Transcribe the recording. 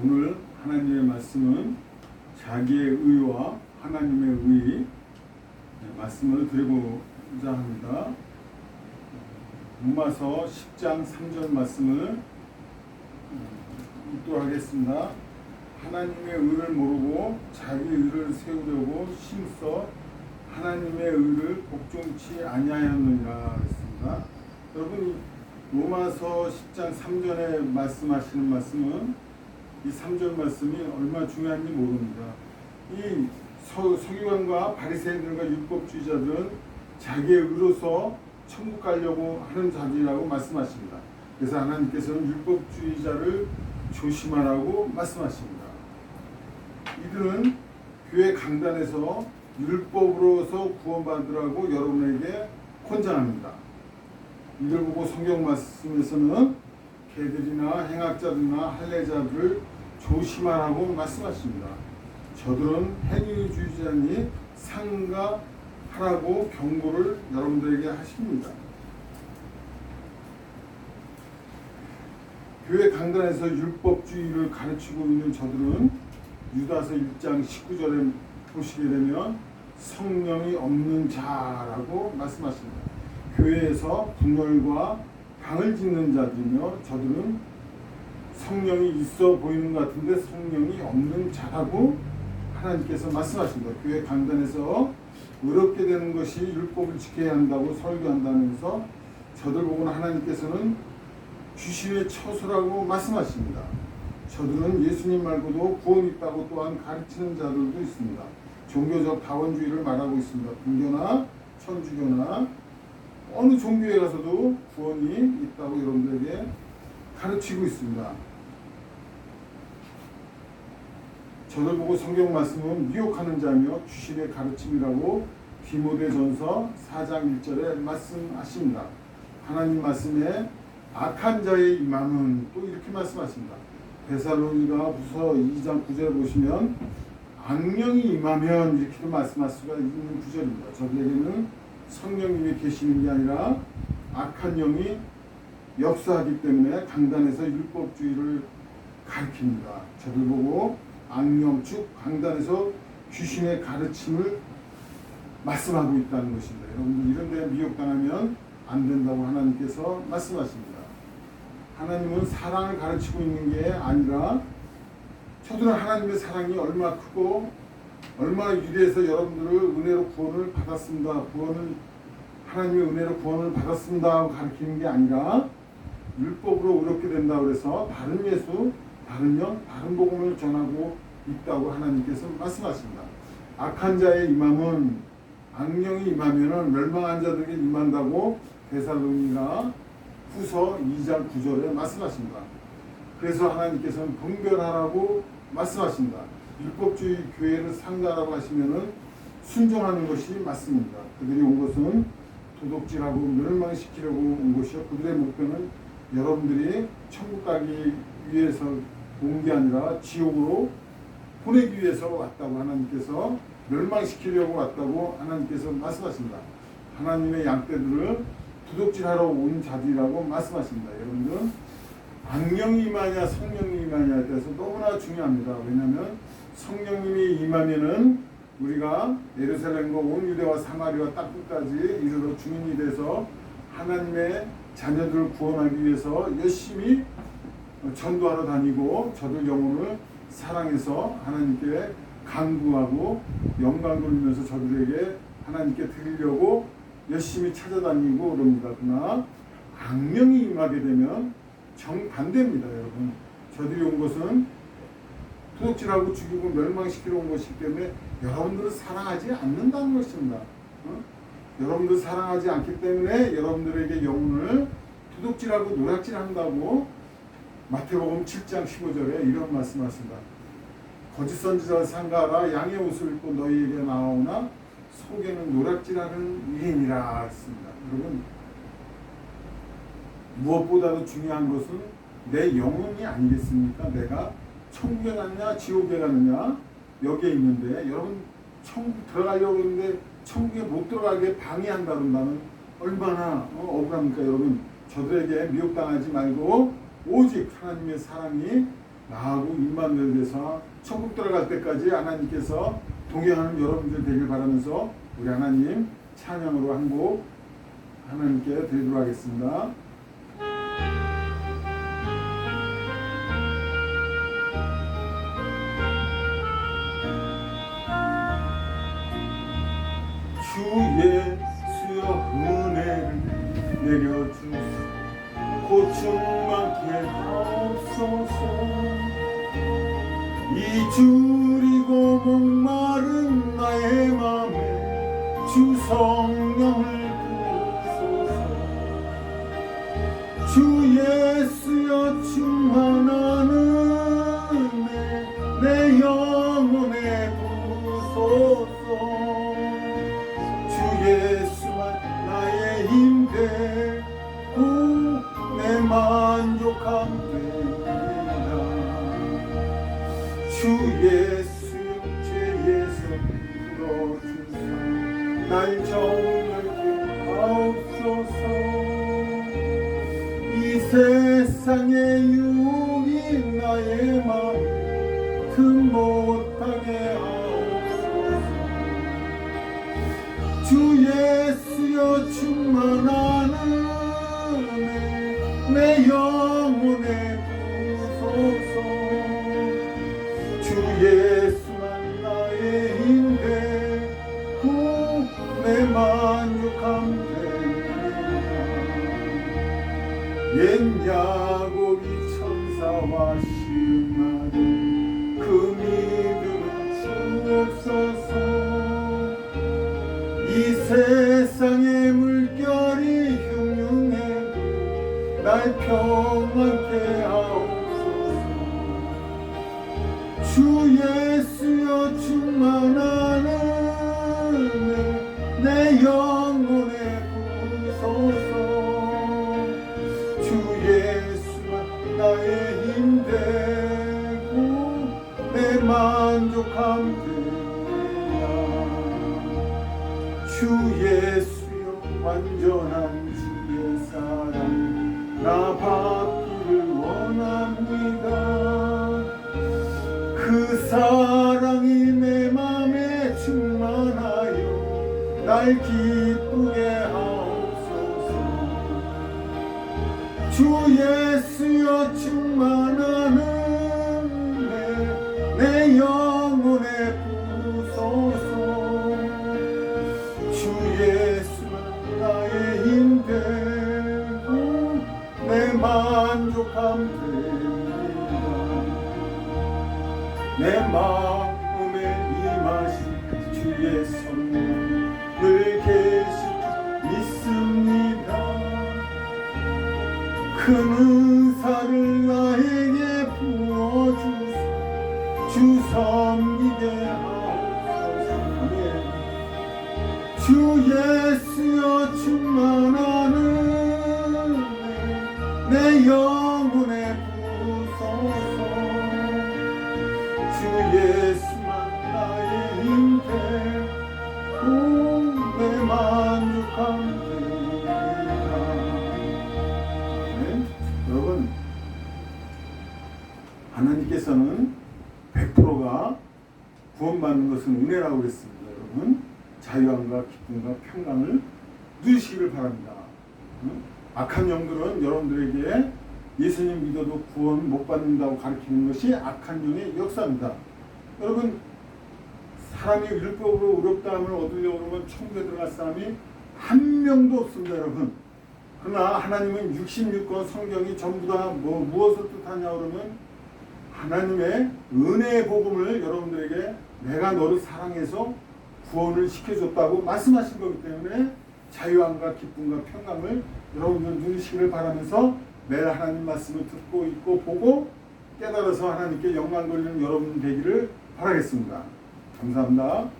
오늘 하나님의 말씀은 자기의 의와 하나님의 의 네, 말씀을 드리고자 합니다. 로마서 10장 3절 말씀을 음, 읽도록 하겠습니다. 하나님의 의를 모르고 자기 의를 세우려고 힘써 하나님의 의를 복종치 아니하였느니라 했습니다. 여러분 이 로마서 10장 3절에 말씀하시는 말씀은 이 3절 말씀이 얼마나 중요한지 모릅니다. 이 서, 서기관과 바리새인들과 율법주의자들은 자기의 의로서 천국 가려고 하는 자들이라고 말씀하십니다. 그래서 하나님께서는 율법주의자를 조심하라고 말씀하십니다. 이들은 교회 강단에서 율법으로서 구원받으라고 여러분에게 권장합니다. 이들 보고 성경 말씀에서는 개들이나 행악자들이나 할례자들을 조심하라고 말씀하십니다. 저들은 행위주의자니 상가하라고 경고를 여러분들에게 하십니다. 교회 강단에서 율법주의를 가르치고 있는 저들은 유다서 1장 19절에 보시게 되면 성령이 없는 자라고 말씀하십니다. 교회에서 분열과 방을 짓는 자들이며 저들은 성령이 있어 보이는 것 같은데 성령이 없는 자라고 하나님께서 말씀하십니다. 교회 강단에서 의롭게 되는 것이 율법을 지켜야 한다고 설교한다면서 저들 보고는 하나님께서는 귀신의 처소라고 말씀하십니다. 저들은 예수님 말고도 구원이 있다고 또한 가르치는 자들도 있습니다. 종교적 다원주의를 말하고 있습니다. 불교나 천주교나 어느 종교에 가서도 구원이 있다고 여러분들에게 가르치고 있습니다. 저들 보고 성경 말씀은 미혹하는 자며 귀신의 가르침이라고 디모데전서 4장 1절에 말씀하십니다. 하나님 말씀에 악한 자의 임함은 또 이렇게 말씀하십니다. 베살로니가 후서 2장 9절 보시면 악령이 임하면 이렇게도 말씀할 수가 있는 구절입니다. 저들에게는 성령님이 계시는 게 아니라 악한 영이 역사하기 때문에 강단에서 율법주의를 가르칩니다. 저들 보고 악령 즉 강단에서 귀신의 가르침을 말씀하고 있다는 것입니다. 여러분들 이런 데 미혹당하면 안 된다고 하나님께서 말씀하십니다. 하나님은 사랑을 가르치고 있는 게 아니라 저들은 하나님의 사랑이 얼마나 크고 얼마나 위대해서 여러분들을 은혜로 구원을 받았습니다. 구원을 하나님의 은혜로 구원을 받았습니다 가르치는 게 아니라 율법으로 의롭게 된다 그래서 다른 예수, 다른 영, 다른 복음을 전하고 있다고 하나님께서 말씀하십니다. 악한 자의 임함은 악령이 임하면은 멸망한 자들에게 임한다고 데살로니가 후서 2장 9절에 말씀하십니다. 그래서 하나님께서는 분별하라고 말씀하십니다. 율법주의 교회를 상가라고 하시면은 순종하는 것이 맞습니다. 그들이 온 것은 도둑질하고 멸망시키려고 온 것이요. 그들의 목표는 여러분들이 천국 가기 위해서 온 게 아니라 지옥으로 보내기 위해서 왔다고 하나님께서 멸망시키려고 왔다고 하나님께서 말씀하십니다. 하나님의 양떼들을 도둑질하러 온 자들이라고 말씀하십니다. 여러분들은 악령이 임하냐 성령이 임하냐에 대해서 너무나 중요합니다. 왜냐하면 성령님이 임하면은 우리가 예루살렘과 온 유대와 사마리아 땅 끝까지 이르러 주민이 돼서 하나님의 자녀들을 구원하기 위해서 열심히 전도하러 다니고 저들 영혼을 사랑해서 하나님께 간구하고 영광 돌리면서 저들에게 하나님께 드리려고 열심히 찾아다니고 그럽니다. 그러나 악령이 임하게 되면 정반대입니다, 여러분. 저들이 온 것은 도둑질하고 죽이고 멸망시키러 온 것이기 때문에 여러분들을 사랑하지 않는다는 것입니다. 어? 여러분들 사랑하지 않기 때문에 여러분들에게 영혼을 도둑질하고 노략질한다고 마태복음 7장 15절에 이런 말씀하십니다. 거짓 선지자 상가라 양의 옷을 입고 너희에게 나오나 속에는 노략질하는 위인이라 했습니다. 여러분 무엇보다도 중요한 것은 내 영혼이 아니겠습니까? 내가 천국에 가느냐 지옥에 가느냐 여기에 있는데 여러분 천국 들어가려고 하는데 천국에 못 들어가게 방해한다 그런다면 얼마나 어, 억울합니까 여러분 저들에게 미혹당하지 말고 오직 하나님의 사랑이 나하고 임마누엘 대사 천국 들어갈 때까지 하나님께서 동행하는 여러분들 되길 바라면서 우리 하나님 찬양으로 한 곡 하나님께 드리도록 하겠습니다. 내려주소. 고충 많게 하옵소서. 이주리고 목마른 나의 맘에 주 성령을 주 예수 죄에서 풀어주사. 날 정결케 하옵소서. 이 세상의 유혹이 나의 마음 틈 못하게 하옵소서. 주 예수여 충만한 만족함 되리라 옛 야곱이 천사와 심하니 그 믿음을 주옵소서 이 세상의 물결이 흉흉해도 날 평안케 하옵소서. 주 예수여 충만한 나의 힘 되고 내 만족함 되리라 주 예수여 완전한 주의 사랑 나 받기를 원합니다. 그 사랑이 내 맘에 충만하여 날 기쁘게 마음에 임하신 주의 늘 계시 믿습니다 큰 은사를 나에게 부어주소 주 섬기게 하옵소서 아멘. 주 예수여 은혜 내영 하나님께서는 100%가 구원받는 것은 은혜라고 그랬습니다 여러분 자유함과 기쁨과 평강을 누리시기를 바랍니다 응? 악한 영들은 여러분들에게 예수님 믿어도 구원 못 받는다고 가르치는 것이 악한 영의 역사입니다. 여러분 사람이 율법으로 의롭다함을 얻으려고 그러면 천국에 들어갈 사람이 한 명도 없습니다, 여러분. 그러나 하나님은 66권 성경이 전부 다 뭐 무엇을 뜻하냐 그러면 하나님의 은혜의 복음을 여러분들에게 내가 너를 사랑해서 구원을 시켜줬다고 말씀하신 거기 때문에 자유함과 기쁨과 평강을 여러분들 누리시기를 바라면서 매일 하나님 말씀을 듣고 있고 보고 깨달아서 하나님께 영광 돌리는 여러분 되기를 바라겠습니다. 감사합니다.